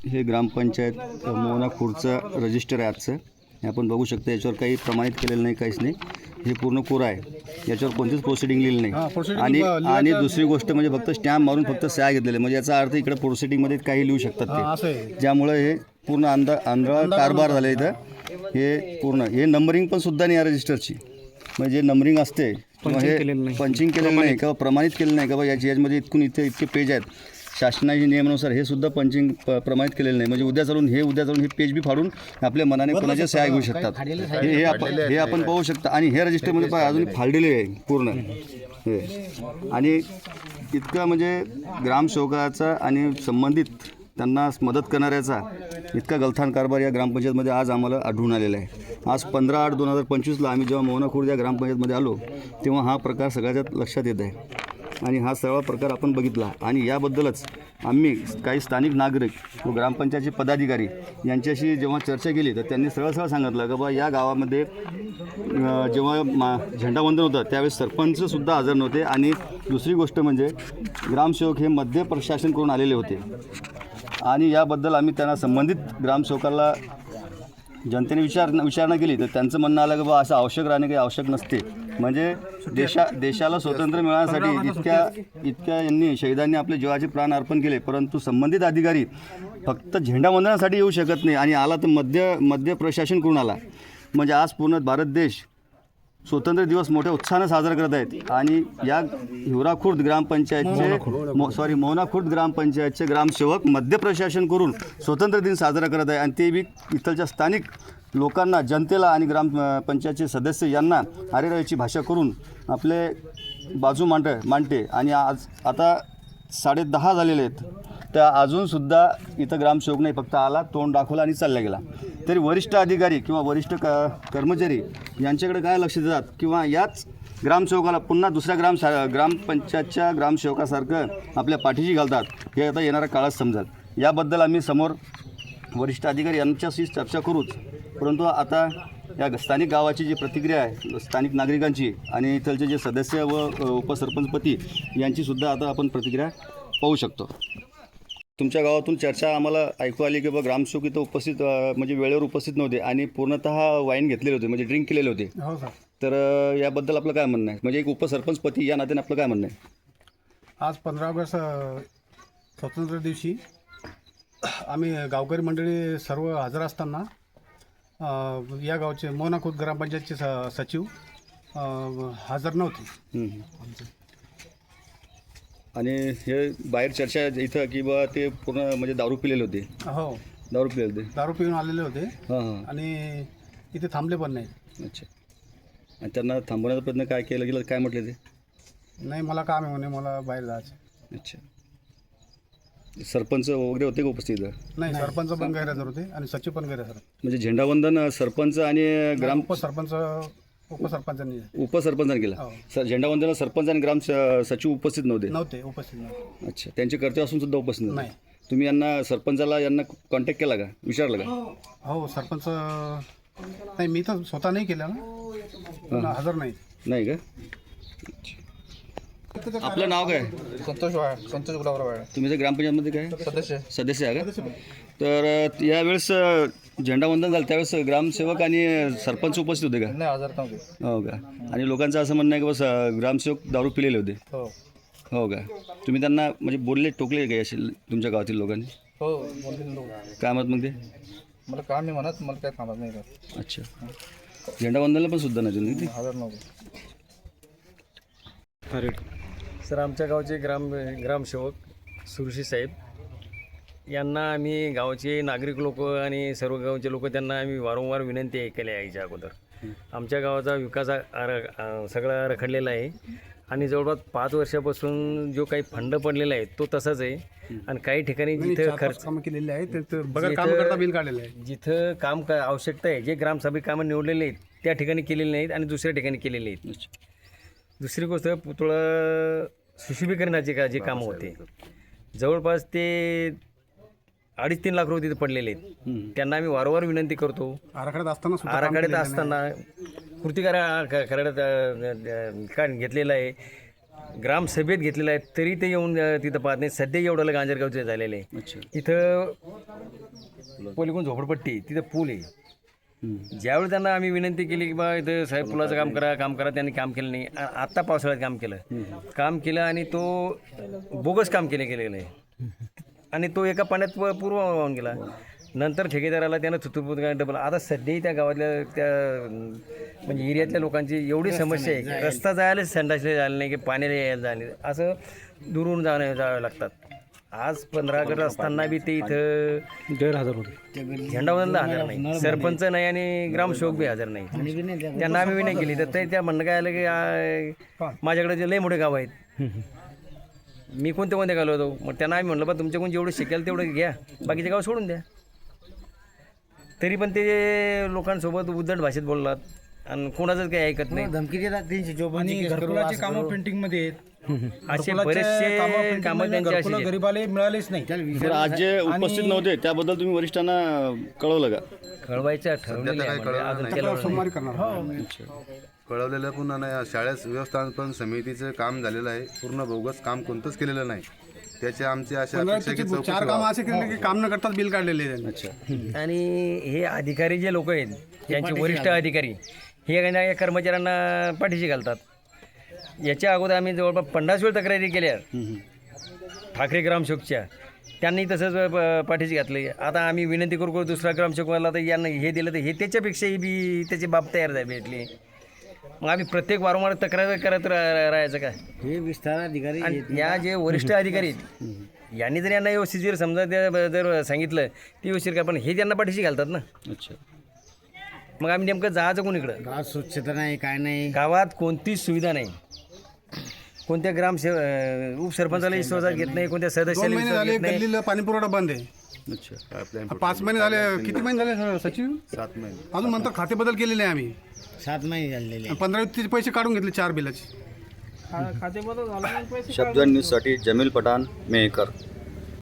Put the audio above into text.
हे ग्रामपंचायत मोहना खुर्दचं रजिस्टर आहे आजचं. हे आपण बघू शकता याच्यावर काही प्रमाणित केलेलं नाही काहीच नाही. हे पूर्ण कोरं आहे. याच्यावर कोणतीच प्रोसिडिंग लिहिली हा, नाही आणि आणि दुसरी गोष्ट म्हणजे फक्त स्टॅम्प मारून फक्त सह्या घेतलेले म्हणजे याचा अर्थ इकडे प्रोसिडिंगमध्ये काही लिहू शकतात ते. ज्यामुळे हे पूर्ण आंधा आंधळा कारभार झाला इथं. हे. पूर्ण हे नंबरिंग पण सुद्धा नाही या रजिस्टरची म्हणजे जे नंबरिंग असते. किंवा हे पंचिंग केलेलं नाही किंवा प्रमाणित केलेलं नाही. का बा याची याच्यामध्ये इतकून इथे इतके पेज आहेत. शासनाच्या नियमानुसार हे सुद्धा पंचिंग प- प्रमाणित केलेलं नाही. म्हणजे उद्या चालून हे उद्या चालून हे पेज बी फाडून आपल्या मनाने कोणाच्या सह्या घेऊ शकतात. हे हे आपण हे आपण पाहू शकता. आणि हे रजिस्टरमध्ये पहा अजून फाडलेले आहे पूर्ण. हे. आणि इतकं म्हणजे ग्रामसेवकाचा आणि संबंधित त्यांना मदत करणाऱ्याचा इतका गलथान कारभार या ग्रामपंचायतमध्ये आज आम्हाला आढळून आलेला आहे. आज पंधरा आठ दोन हजार पंचवीसला आम्ही जेव्हा मोहना खुर्द या ग्रामपंचायतमध्ये आलो तेव्हा हा प्रकार सगळ्याच्या लक्षात येत आहे. आणि हा सगळा प्रकार आपण बघितला. आणि याबद्दलच आम्ही काही स्थानिक नागरिक व ग्रामपंचायतचे पदाधिकारी यांच्याशी जेव्हा चर्चा केली तर त्यांनी सरळ सरळ सांगितलं की बा या गावामध्ये जेव्हा मा झेंडावंदन होतं त्यावेळेस सरपंचसुद्धा हजर नव्हते. आणि दुसरी गोष्ट म्हणजे ग्रामसेवक हे मध्य प्रशासन करून आलेले होते. आणि याबद्दल आम्ही त्यांना संबंधित ग्रामसेवकाला जनतेने विचार विचारणा केली तर त्यांचं म्हणणं आलं की बा असं आवश्यक राहणे काही आवश्यक नसते. म्हणजे देशा देशाला स्वातंत्र्य मिळवण्यासाठी इतक्या इतक्या यांनी शहीदांनी आपले जीवाचे प्राण अर्पण केले परंतु संबंधित अधिकारी फक्त झेंडावंदनासाठी येऊ शकत नाही आणि आला तर मध्य मध्य प्रशासन करून आला. म्हणजे आज पूर्ण भारत देश स्वातंत्र्य दिवस मोठ्या उत्साहानं साजरा करत आहेत. आणि या हिवरा खुर्द ग्रामपंचायतचे मो सॉरी मोहना खुर्द ग्रामपंचायतचे ग्रामसेवक मध्य प्रशासन करून स्वातंत्र्य दिन साजरा करत आहे आणि ते बी इथलच्या स्थानिक लोकांना जनतेला आणि ग्राम पंचायतचे सदस्य यांना अरेरावीची भाषा करून आपले बाजू मांड मांडते. आणि आज आता साडे दहा झालेले आहेत. त्या अजूनसुद्धा इथं ग्रामसेवक नाही फक्त आला तोंड दाखवला आणि चालला गेला. तरी वरिष्ठ अधिकारी किंवा वरिष्ठ क कर्मचारी यांच्याकडे काय लक्ष देतात? किंवा याच ग्रामसेवकाला पुन्हा दुसऱ्या ग्राम सा ग्रामपंचायतच्या ग्रामसेवकासारखं आपल्या पाठीशी घालतात हे आता येणाऱ्या काळात समजाल. याबद्दल आम्ही समोर वरिष्ठ अधिकारी यांच्याशी चर्चा करूच. परंतु आता या स्थानिक गावाची जी प्रतिक्रिया आहे स्थानिक नागरिकांची आणि इथलचे जे सदस्य व उपसरपंचपती यांचीसुद्धा आता आपण प्रतिक्रिया पाहू शकतो. तुमच्या गावातून चर्चा आम्हाला ऐकू आली की बा ग्रामसेवक इथं उपस्थित म्हणजे वेळेवर उपस्थित नव्हते आणि पूर्णतः वाईन घेतलेले होते म्हणजे ड्रिंक केलेले होते. हो तर याबद्दल आपलं काय म्हणणं आहे? म्हणजे एक उपसरपंचपती या नात्याने आपलं काय म्हणणं आहे? आज पंधरा ऑगस्ट अ, स्वातंत्र्य दिवशी आम्ही गावकरी मंडळी सर्व हजर असताना या गावचे मोनाखुद ग्रामपंचायतचे स सचिव अ, हजर नव्हते. हम्म. आणि हे बाहेर चर्चा इथं की बा ते पूर्ण म्हणजे दारू पिलेले होते. हो. दारू पिलेले होते. दारू पिऊन आलेले होते. हां हां. आणि इथे थांबले पण नाही अच्छा. आणि त्यांना थांबवण्याचा प्रयत्न काय केलं गेलं? काय म्हटले ते? नाही मला काम आहे म्हणे मला बाहेर जायचं अच्छा. सरपंच वगैरे होते का उपस्थित? नाही सरपंच पण गैरहजर होते आणि सचिव पण गैरहजर होते. म्हणजे झेंडावंदन सरपंच आणि ग्राम उपसरपंच उपसरपंचांनी उपसरपंचाने केलं. हो. सर झेंडावंदनाला सरपंच आणि ग्राम स- सचिव उपस्थित नव्हते? नव्हते उपस्थित नव्हते. अच्छा त्यांचे कर्तव्य असून सुद्धा उपस्थित नव्हते? नाही. तुम्ही यांना सरपंचाला यांना कॉन्टॅक्ट केला का? विचारलं का? हो सरपंच नाही मी तर स्वतः नाही केलं ना. पण हजर नाही. नाही का? आपलं नाव काय? संतोष वाळ संतोष गुलाबराव वाळ तुम्ही तर ग्रामपंचायतमध्ये काय? सदस्य. सदस्य आहे का? तर यावेळेस झेंडावंदन झालं त्यावेळेस ग्रामसेवक आणि सरपंच उपस्थित होते का? नाही हजार नव्हते हो का? आणि लोकांचं असं म्हणणं आहे की बस अ, ग्रामसेवक दारू पिलेले होते. हो. हो का? तुम्ही त्यांना म्हणजे बोलले टोकले का असे तुमच्या गावातील लोकांनी? हो बोलले लोक. काय मत मग ते? मला काम नाही म्हणत मला काय थांबत नाही का अच्छा. झेंडावंदनला पण सुद्धा नाही तुम्ही? हजार नव्हते. सर आमच्या गावचे ग्राम ग्रामसेवक सुरशी साहेब. यांना आम्ही गावचे नागरिक लोक आणि सर्व गावचे लोक त्यांना आम्ही वारंवार विनंती केल्या यायच्या अगोदर. आमच्या गावाचा विकास आर- सगळा रखडलेला आहे. आणि जवळपास पाच वर्षापासून जो काही फंड पडलेला आहे तो तसाच आहे. आणि काही ठिकाणी जिथं चार खर्च कामं केलेली आहेत ते- ते बघा काम जिथं- करता बिल काढलेलं आहे. जिथं काम आवश्यकता आहे जे ग्रामसभेत कामं निवडलेले आहेत त्या ठिकाणी केलेले नाहीत आणि दुसऱ्या ठिकाणी केलेले आहेत दुसरी गोष्ट पुतळा सुशोभीकरणाचे का जे कामं होते. जवळपास ते अडीच तीन लाख रुपये तिथे पडलेले आहेत. त्यांना आम्ही वारंवार विनंती करतो. आराखड्यात असताना सुद्धा काम आराखड्यात केलेलं नाही. असताना कृती करा क- कराड्यात अ, अ, काय घेतलेलं आहे. ग्रामसभेत घेतलेलं आहे. तरी ते येऊन अ, तिथं पाहत नाही सध्या एवढं गांजरगावचे झालेले आहे. अच्छा. इथं पलीकडून झोपडपट्टी तिथं पूल आहे. ज्यावेळी त्यांना आम्ही विनंती केली की बा इथं साहेब पुलाचं काम करा काम करा त्यांनी काम केलं नाही. आत्ता पावसाळ्यात काम केलं. काम केलं आणि तो बोगस काम केले गेलेलं आहे. आणि तो एका पाण्यात पूर्व वाहून गेला. नंतर ठेकेदाराला त्यानं थुतुपूत डबल आता सध्याही त्या गावातल्या त्या म्हणजे एरियातल्या लोकांची एवढी समस्या आहे. की रस्ता जायला संडासले झाले नाही की पाण्याला यायला झाले असं दुरून जाणं जावं लागतात. आज पंधरा गट असताना बी ते इथं गैरहजर होते. झेंडावंदनला हजर नाही. सरपंच नाही आणि ग्रामसेवक बी हजर नाही. त्यांना आम्ही विनय केली. तर ते त्या म्हणणं काय आलं की माझ्याकडे जे लय मोठे गाव आहेत. मी कोणते कोणते गाव होतो मग त्यांना आम्ही म्हणलं बा तुमच्याकडून जेवढं शिकेल तेवढं घ्या. बाकीचे गाव सोडून द्या. तरी पण ते लोकांसोबत उद्धट भाषेत बोललात. आणि कोणाचंच काही ऐकत नाही. धमकी देतात तीनशे चोपन्न घरकुलाचे कामं पेंटिंगमध्ये आहेत. असे बरेचसे कामं त्यांची अशी आहेत. गरीबाले मिळालेच नाही. आज जे उपस्थित नव्हते त्याबद्दल तुम्ही वरिष्ठांना कळवलं का? कळवायचं ठरवलेलं आहे म्हणजे अजून. सोमवारी करणार कळवलेलं पुन्हा नाही शाळेत व्यवस्थापन समितीचं काम झालेलं आहे. पूर्ण बोगस काम कोणतंच केलेलं नाही. त्याचे आमचे असे अपेक्षा की चौकशी चार कामं असे केले की काम न करताच बिल काढलेले आहे त्यांनी. अच्छा. आणि हे अधिकारी जे लोक आहेत यांचे वरिष्ठ अधिकारी हे काही ना कर्मचाऱ्यांना पाठीशी घालतात. याच्या अगोदर आम्ही जवळपास पन्नास वेळ तक्रारी केल्या. ठाकरे ग्रामसेवकच्या. त्यांनी तसंच प- पाठीशी घातले. आता आम्ही विनंती करू करू दुसरा ग्रामसेवकला तर यांना हे दिलं तर हे त्याच्यापेक्षाही बी त्याची बाब तयार झाली भेटली. मग आम्ही प्रत्येक वारंवार तक्रार करत रा- राहायचं का? हे विस्तार अधिकारी आणि या जे वरिष्ठ अधिकारी आहेत यांनी जर यांना व्यवस्थित जर समजा त्या- जर सांगितलं ती व्यवस्थित का पण हे त्यांना पाठीशी घालतात ना? अच्छा. मग आम्ही नेमकं जायचं कोणीकडं गावात स्वच्छता नाही काय नाही? गावात कोणतीच सुविधा नाही. कोणत्या ग्रामसेव अं, उपसरपंचाला विश्वासात घेत नाही कोणत्या सदस्याला महिने विश्वासात झाले घेत नाही. गल्लीला पाणी पुरवठा बंद आहे. अच्छा. पाच महिने झाले किती महिने झाले सचिव सात महिने. अजून नंतर खाते बदल केलेले आहे आम्ही. सात महिने झालेले पंधरा तिचे पैसे काढून घेतले चार बिलाचे. शब्द न्यूजसाठी जमील पठाण मेहकर.